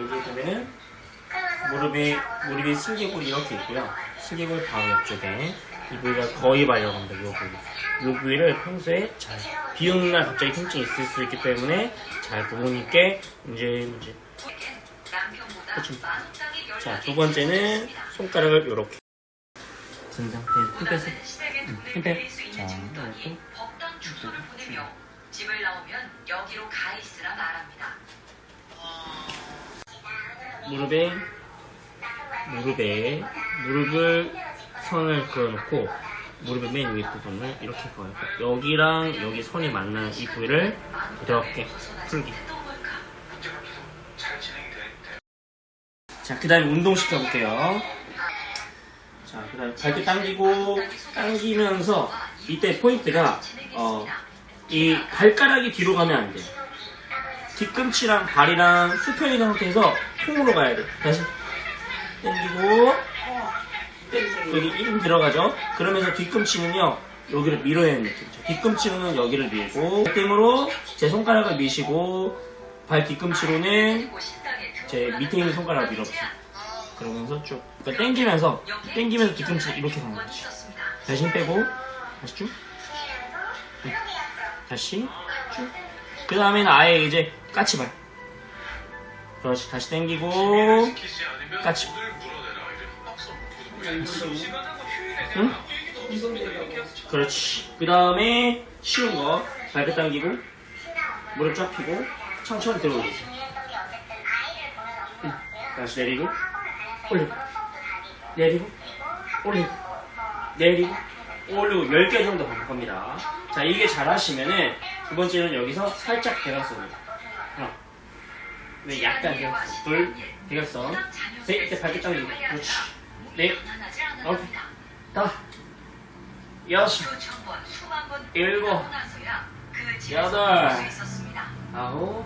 여기 보면은 무릎이 무릎이 슬개골이 이렇게 있고요. 슬개골 바로 옆쪽에 이 부위가 거의 발려갑니다. 이 부위. 이 부위를 평소에 잘 비오는 날 갑자기 통증이 있을 수 있기 때문에 잘 부모님께 이제 이제 그쵸. 자, 두 번째는 손가락을 이렇게 든 상태에서 힘 빼서 힘 빼. 자, 이렇게 주소를 보내며 집을 나오면 여기로 가 있으라 말합니다. 무릎에 무릎에 무릎을 선을 그어놓고 무릎의 맨 위 부분을 이렇게 그어요. 여기랑 여기 선이 만나는 이 부위를 이렇게 풀기. 자, 그 다음에 운동 시켜 볼게요. 자, 그 다음에 발끝 당기고, 당기면서, 이때 포인트가, 어, 이 발가락이 뒤로 가면 안 돼. 뒤꿈치랑 발이랑 수평이 있는 상태에서 통으로 가야 돼. 다시. 당기고, 땡- 여기 힘 들어가죠? 그러면서 뒤꿈치는요, 여기를 밀어야 하는 느낌이죠. 뒤꿈치로는 여기를 밀고, 발등으로 제 손가락을 미시고, 발 뒤꿈치로는 제 밑에 있는 손가락을 밀어보세요. 그러면서 쭉. 그러니까 당기면서, 당기면서 뒤꿈치 이렇게 가는 거지. 다시 힘 빼고, 다시 쭉. 응. 다시 쭉. 그 다음에는 아예 이제 까치발. 그렇지. 다시 당기고, 까치. 응? 그렇지. 그 다음에 쉬운 거. 발끝 당기고, 무릎 쫙 펴고, 천천히 들어오세요. 응. 다시 내리고, 올리고, 내리고, 올리고, 내리고, 올리고 10개 정도 반복 겁니다. 자, 이게 잘 하시면은, 두 번째는 여기서 살짝 대각선으로. 하나. 네, 약간 대각선. 둘, 대각선. 셋, 발끝 당기고. 그렇지. 넷, 오케이. 다. 여섯, 일곱, 여덟, 아홉,